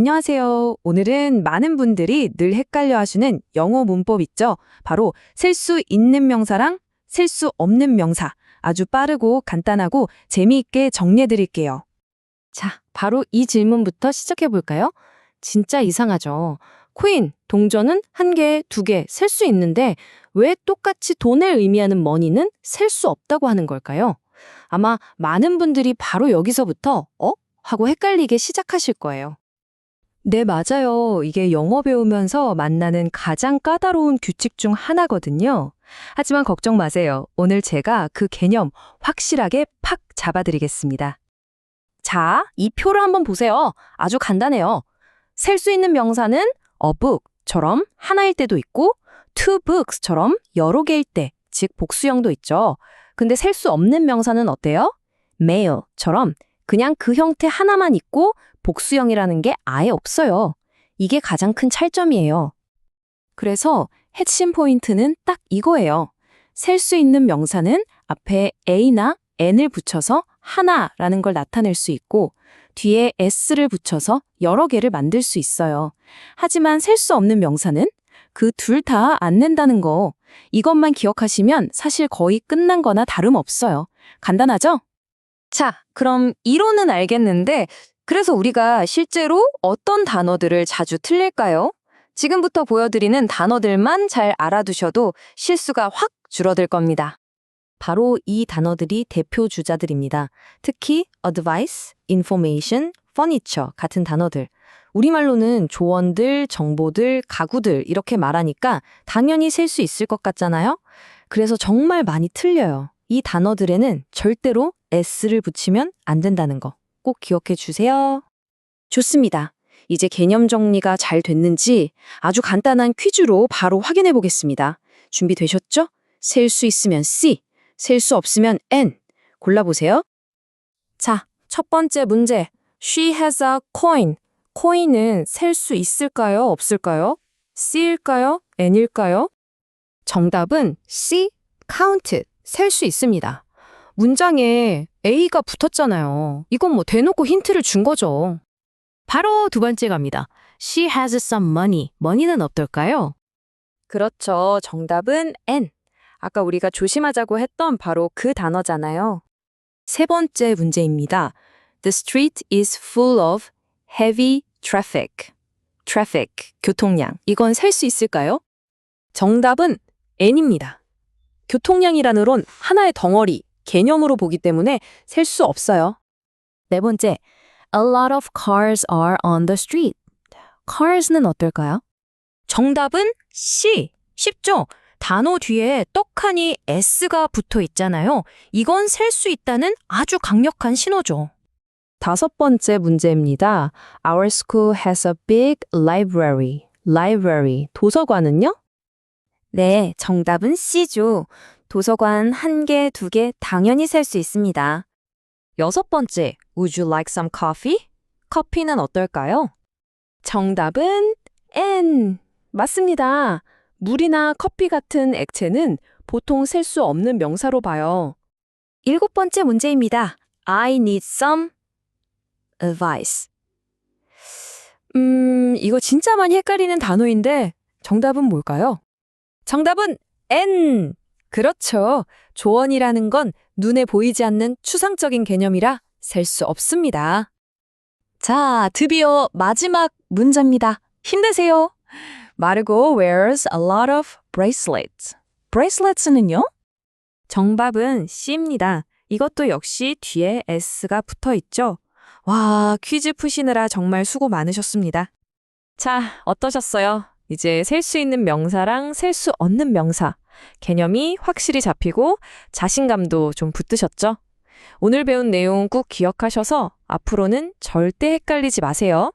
안녕하세요. 오늘은 많은 분들이 늘 헷갈려 하시는 영어 문법 있죠? 바로 셀수 있는 명사랑 셀수 없는 명사. 아주 빠르고 간단하고 재미있게 정리해 드릴게요. 자, 바로 이 질문부터 시작해 볼까요? 진짜 이상하죠. 코인, 동전은 한 개, 두 개 셀 수 있는데 왜 똑같이 돈을 의미하는 머니는 셀 수 없다고 하는 걸까요? 아마 많은 분들이 바로 여기서부터 어? 하고 헷갈리게 시작하실 거예요. 네, 맞아요. 이게 영어 배우면서 만나는 가장 까다로운 규칙 중 하나거든요. 하지만 걱정 마세요. 오늘 제가 그 개념 확실하게 팍 잡아드리겠습니다. 자, 이 표를 한번 보세요. 아주 간단해요. 셀 수 있는 명사는 a book처럼 하나일 때도 있고 two books처럼 여러 개일 때, 즉 복수형도 있죠. 근데 셀 수 없는 명사는 어때요? mail처럼 그냥 그 형태 하나만 있고 복수형이라는 게 아예 없어요. 이게 가장 큰 차이점이에요. 그래서 핵심 포인트는 딱 이거예요. 셀 수 있는 명사는 앞에 a나 n을 붙여서 하나라는 걸 나타낼 수 있고 뒤에 s를 붙여서 여러 개를 만들 수 있어요. 하지만 셀 수 없는 명사는 그 둘 다 안 낸다는 거. 이것만 기억하시면 사실 거의 끝난 거나 다름없어요. 간단하죠? 자, 그럼 이론은 알겠는데 그래서 우리가 실제로 어떤 단어들을 자주 틀릴까요? 지금부터 보여드리는 단어들만 잘 알아두셔도 실수가 확 줄어들 겁니다. 바로 이 단어들이 대표 주자들입니다. 특히 advice, information, furniture 같은 단어들. 우리말로는 조언들, 정보들, 가구들 이렇게 말하니까 당연히 셀 수 있을 것 같잖아요? 그래서 정말 많이 틀려요. 이 단어들에는 절대로 s를 붙이면 안 된다는 거. 꼭 기억해 주세요. 좋습니다. 이제 개념 정리가 잘 됐는지 아주 간단한 퀴즈로 바로 확인해 보겠습니다. 준비되셨죠? 셀 수 있으면 C, 셀 수 없으면 N. 골라보세요. 자, 첫 번째 문제. She has a coin. 코인은 셀 수 있을까요? 없을까요? C일까요? N일까요? 정답은 C, count. 셀 수 있습니다. 문장에 A가 붙었잖아요. 이건 뭐 대놓고 힌트를 준 거죠. 바로 두 번째 갑니다. She has some money. money는 어떨까요? 그렇죠. 정답은 N. 아까 우리가 조심하자고 했던 바로 그 단어잖아요. 세 번째 문제입니다. The street is full of heavy traffic. traffic, 교통량. 이건 셀 수 있을까요? 정답은 N입니다. 교통량이라는 하나의 덩어리, 개념으로 보기 때문에 셀 수 없어요. 네 번째, A lot of cars are on the street. cars는 어떨까요? 정답은 C. 쉽죠? 단어 뒤에 떡하니 S가 붙어 있잖아요. 이건 셀 수 있다는 아주 강력한 신호죠. 다섯 번째 문제입니다. Our school has a big library. library, 도서관은요? 네, 정답은 C죠. 도서관 한 개, 두 개 당연히 셀수 있습니다. 여섯 번째, Would you like some coffee? 커피는 어떨까요? 정답은 N. 맞습니다. 물이나 커피 같은 액체는 보통 셀 수 없는 명사로 봐요. 일곱 번째 문제입니다. I need some advice. 음, 이거 진짜 많이 헷갈리는 단어인데 정답은 뭘까요? 정답은 N. 그렇죠. 조언이라는 건 눈에 보이지 않는 추상적인 개념이라 셀 수 없습니다. 자, 드디어 마지막 문제입니다. 힘내세요. 마르고 wears a lot of bracelets. bracelets는요? 정답은 C입니다. 이것도 역시 뒤에 S가 붙어 있죠. 와, 퀴즈 푸시느라 정말 수고 많으셨습니다. 자, 어떠셨어요? 이제 셀 수 있는 명사랑 셀 수 없는 명사. 개념이 확실히 잡히고 자신감도 좀 붙으셨죠? 오늘 배운 내용 꼭 기억하셔서 앞으로는 절대 헷갈리지 마세요.